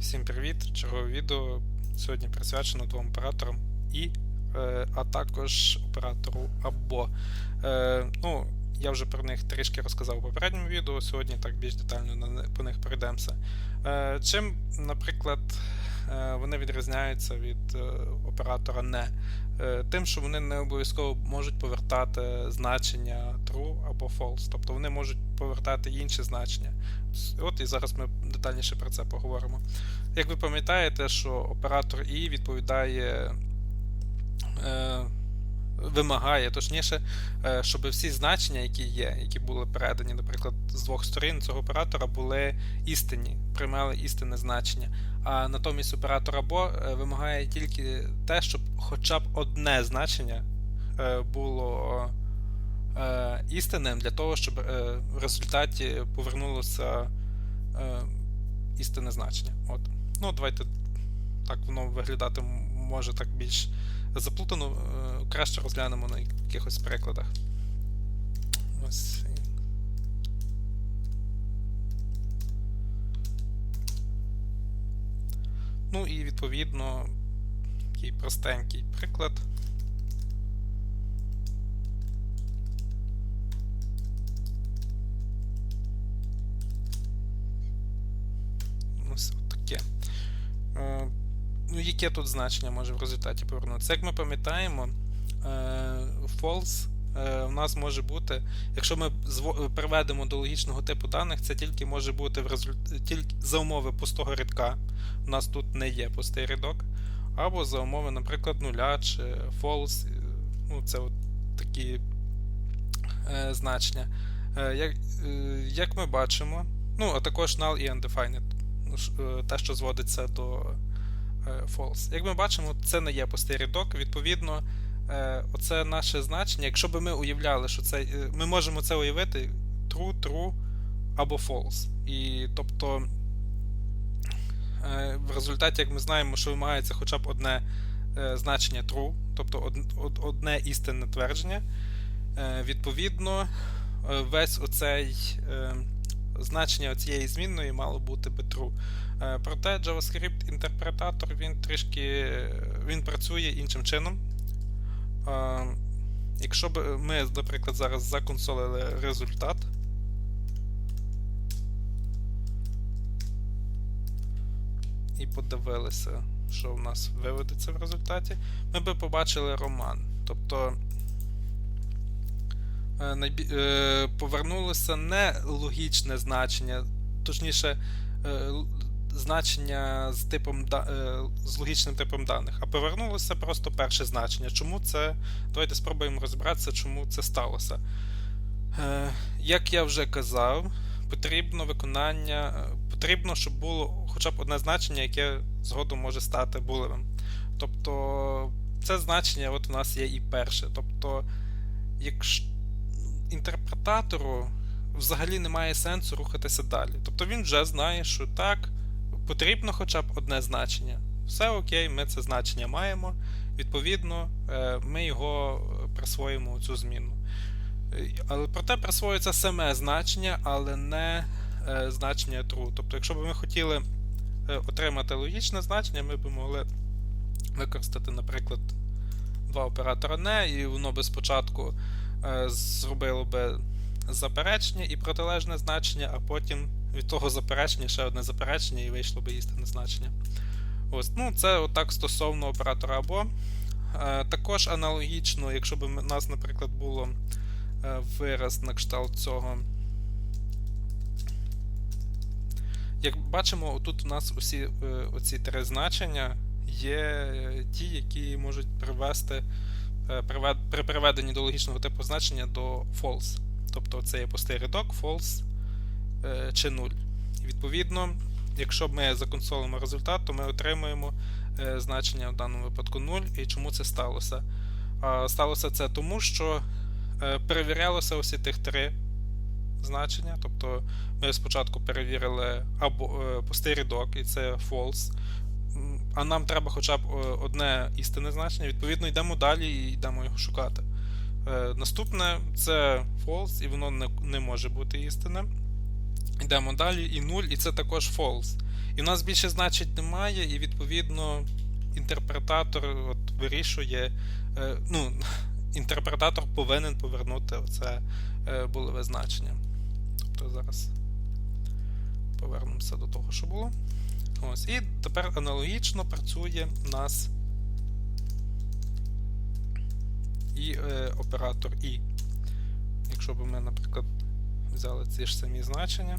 Всім привіт! Чергове відео сьогодні присвячено двом операторам і, е, а також оператору або. Е, ну, я вже про них трішки розказав у попередньому відео, сьогодні так більш детально по них пройдемося. Е, чим, наприклад, вони відрізняються від е, оператора не? Е, тим, що вони не обов'язково можуть повертати значення true або false, тобто вони можуть повертати інші значення. От і зараз ми детальніше про це поговоримо. Як ви пам'ятаєте, що оператор І відповідає, е, вимагає, точніше, е, щоб всі значення, які є, які були передані, наприклад, з двох сторін цього оператора, були істинні, приймали істинне значення. А натомість оператор або е, вимагає тільки те, щоб хоча б одне значення е, було істинним для того, щоб в результаті повернулося істинне значення. От. Ну, давайте так воно виглядати може так більш заплутано. е, Краще розглянемо на якихось прикладах. Ось. Ну і відповідно такий простенький приклад. Ну, яке тут значення може в результаті повернутися? Як ми пам'ятаємо, е, false е, в нас може бути, якщо ми переведемо до логічного типу даних, це тільки може бути в результ... тільки за умови пустого рядка. У нас тут не є пустий рядок. Або за умови, наприклад, нуля чи false. е, Ну, це от такі е, значення. Е, як, е, як ми бачимо, ну, а також null і undefined, ну, е, те, що зводиться до е, false. Як ми бачимо, це не є пустий рядок. Відповідно, е, оце наше значення. Якщо б ми уявляли, що це. е, Ми можемо це уявити true, true або false. І тобто. е, В результаті, як ми знаємо, що вимагається хоча б одне е, значення true, тобто од- од- одне істинне твердження. Е, Відповідно, е, весь оцей е, значення цієї змінної мало бути би true. Е, Проте JavaScript інтерпретатор він трішки він працює іншим чином. Е, Якщо б ми, наприклад, зараз законсолили результат. І подивилися, що в нас виведеться в результаті, ми би побачили роман. Тобто повернулося не логічне значення, точніше, е, значення з типом е, з логічним типом даних, а повернулося просто перше значення. Чому це? Давайте спробуємо розібратися, чому це сталося. Е, Як я вже казав, потрібно виконання, е, потрібно, щоб було хоча б одне значення, яке згодом може стати булевим. Тобто, це значення от у нас є і перше. Тобто, якщо інтерпретатору взагалі немає сенсу рухатися далі. Тобто він вже знає, що так, потрібно хоча б одне значення. Все окей, ми це значення маємо. Відповідно, е, ми його присвоїмо у цю зміну. Е, Але проте присвоюється саме значення, але не е, значення true. Тобто, якщо б ми хотіли отримати логічне значення, ми б могли використати, наприклад, два оператора не, і воно би спочатку зробило би заперечення і протилежне значення, а потім від того заперечення ще одне заперечення і вийшло би істинне значення. Ось, ну, це отак стосовно оператора або. Е, також аналогічно, якщо б у нас, наприклад, було е, вираз на кшталт цього. Як бачимо, тут у нас усі е, оці три значення є е, ті, які можуть привести е, при приведенні до логічного типу значення до false. Тобто це є пустий рядок, false е, чи 0. Відповідно, якщо ми законсолимо результат, то ми отримуємо е, значення в даному випадку 0. І чому це сталося? Сталося це тому, що е, перевірялося усі тих три значення. Тобто ми спочатку перевірили або е, пустий рядок, і це false. А нам треба хоча б е, одне істинне значення. Відповідно, йдемо далі і йдемо його шукати. Е, Наступне це false, і воно не, не може бути істинним. Йдемо далі, і 0, і це також false. І в нас більше значень немає, і відповідно інтерпретатор от, вирішує. Е, ну, інтерпретатор повинен повернути оце булеве значення. Тобто зараз повернемося до того, що було. Ось. І тепер аналогічно працює у нас і е, оператор І. Якщо б ми, наприклад, взяли ці ж самі значення.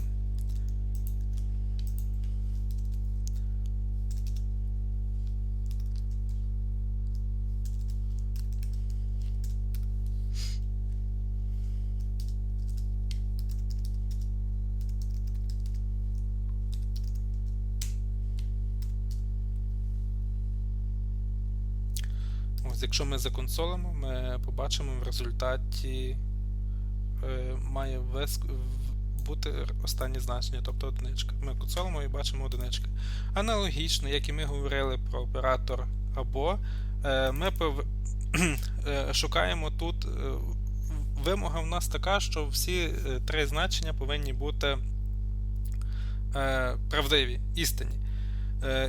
Якщо ми законсолимо, ми побачимо в результаті е, має вис... бути останнє значення, тобто одиничка. Ми консолимо і бачимо одиничка. Аналогічно, як і ми говорили про оператор або, е, ми пов... е, шукаємо тут. Вимога в нас така, що всі три значення повинні бути правдиві, істинні.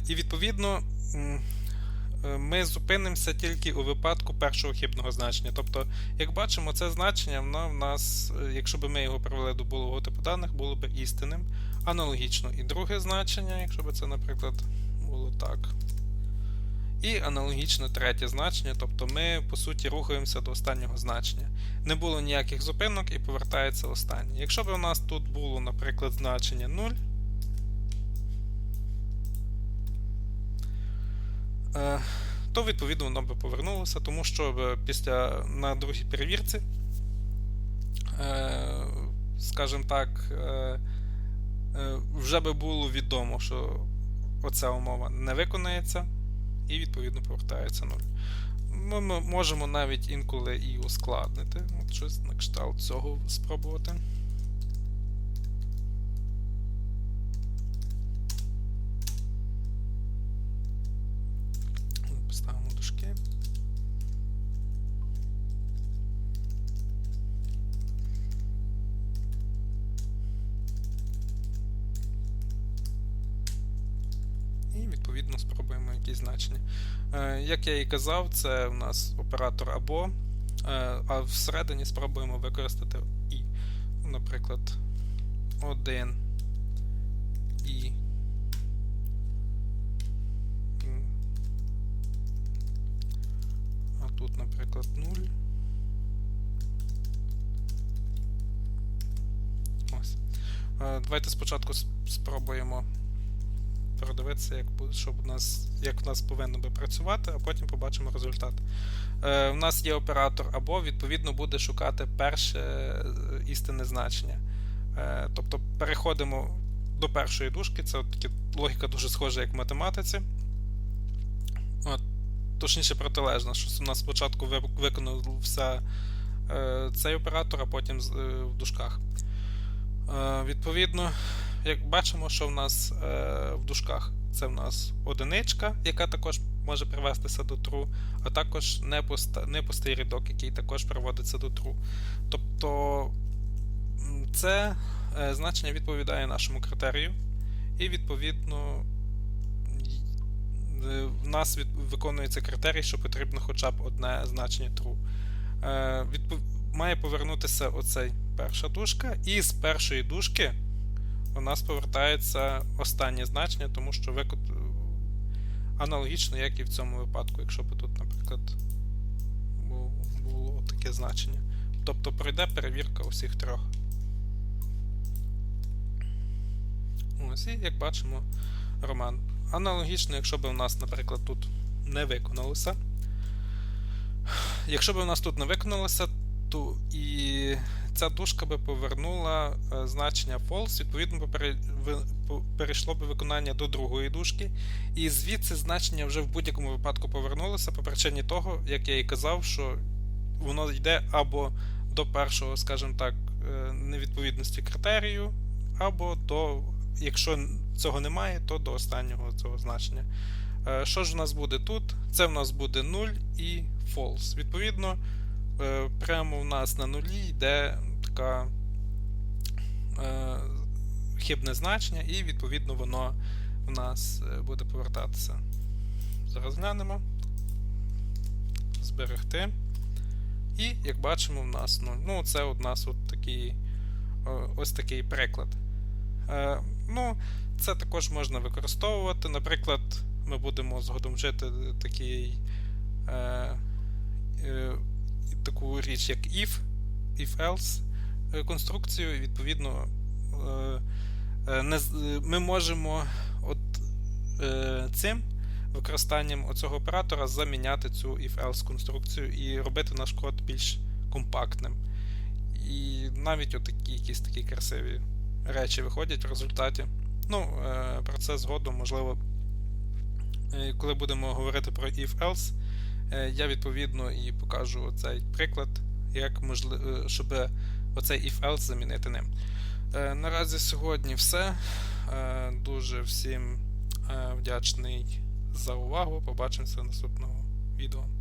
І відповідно. Е, ми зупинимося тільки у випадку першого хибного значення. Тобто, як бачимо, це значення воно в нас, е, якщо б ми його привели до булового типу даних, було б істинним. Аналогічно. І друге значення, якщо б це, наприклад, було так. І аналогічно третє значення, тобто ми, по суті, рухаємося до останнього значення. Не було ніяких зупинок і повертається останнє. Якщо б у нас тут було, наприклад, значення 0. То відповідно воно би повернулося, тому що е, після на другій перевірці, е, скажімо так, е, е, вже би було відомо, що оця умова не виконається, і відповідно повертається 0. Ми, ми можемо навіть інколи і ускладнити. От щось на кшталт цього спробувати. Поставимо дужки. І відповідно спробуємо якісь значення. Е, Як я і казав, це у нас оператор або, е, а всередині спробуємо використати і. Наприклад, 1 і. М. А тут, наприклад, 0. Ось. Е, Давайте спочатку спробуємо передивитися, як, щоб у нас, як в нас повинно би працювати, а потім побачимо результат. Е, у нас є оператор або, відповідно, буде шукати перше е, істинне значення. Тобто переходимо до першої дужки, це от логіка дуже схожа, як в математиці. От, точніше, протилежна, що у нас спочатку ви- виконався е, цей оператор, а потім е, в дужках. Е, відповідно, як бачимо, що в нас в дужках це в нас одиничка, яка також може привестися до true, а також непустий рядок, який також приводиться до true. Тобто це значення відповідає нашому критерію, і відповідно в нас від, виконується критерій, що потрібно хоча б одне значення true. Е, відпов... Має повернутися оцей перша дужка, і з першої дужки у нас повертається останнє значення, тому що викот... аналогічно, як і в цьому випадку, якщо б тут, наприклад, було таке значення. Тобто пройде перевірка усіх трьох. Ось, і як бачимо, роман. Аналогічно, якщо б у нас, наприклад, тут не виконалося. Якщо б у нас тут не виконалося, то і ця дужка би повернула е, значення false, відповідно перейшло би виконання до другої дужки, і звідси значення вже в будь-якому випадку повернулося по причині того, як я і казав, що воно йде або до першого, скажімо так, е, невідповідності критерію, або до, якщо цього немає, то до останнього цього значення. Е, Що ж у нас буде тут? Це в нас буде 0 і false. Відповідно, е, прямо у нас на нулі йде така е, хибне значення, і відповідно воно в нас буде повертатися. Зараз глянемо. Зберегти. І, як бачимо, в нас ну, ну це у нас от такий, ось такий приклад. Ну, Це також можна використовувати. Наприклад, ми будемо згодом вжити такий, е, е, таку річ, як if, if-else е, конструкцію, і відповідно. Е, е, не, е, ми можемо от, е, цим використанням оцього оператора заміняти цю if-else конструкцію і робити наш код більш компактним. І навіть отакі якісь такі красиві речі виходять в результаті. Ну, е, про це згодом, можливо, е, коли будемо говорити про if-else, е, я відповідно і покажу цей приклад, як можливо, щоб оцей if-else замінити ним. Наразі сьогодні все. Дуже всім вдячний за увагу. Побачимося наступного відео.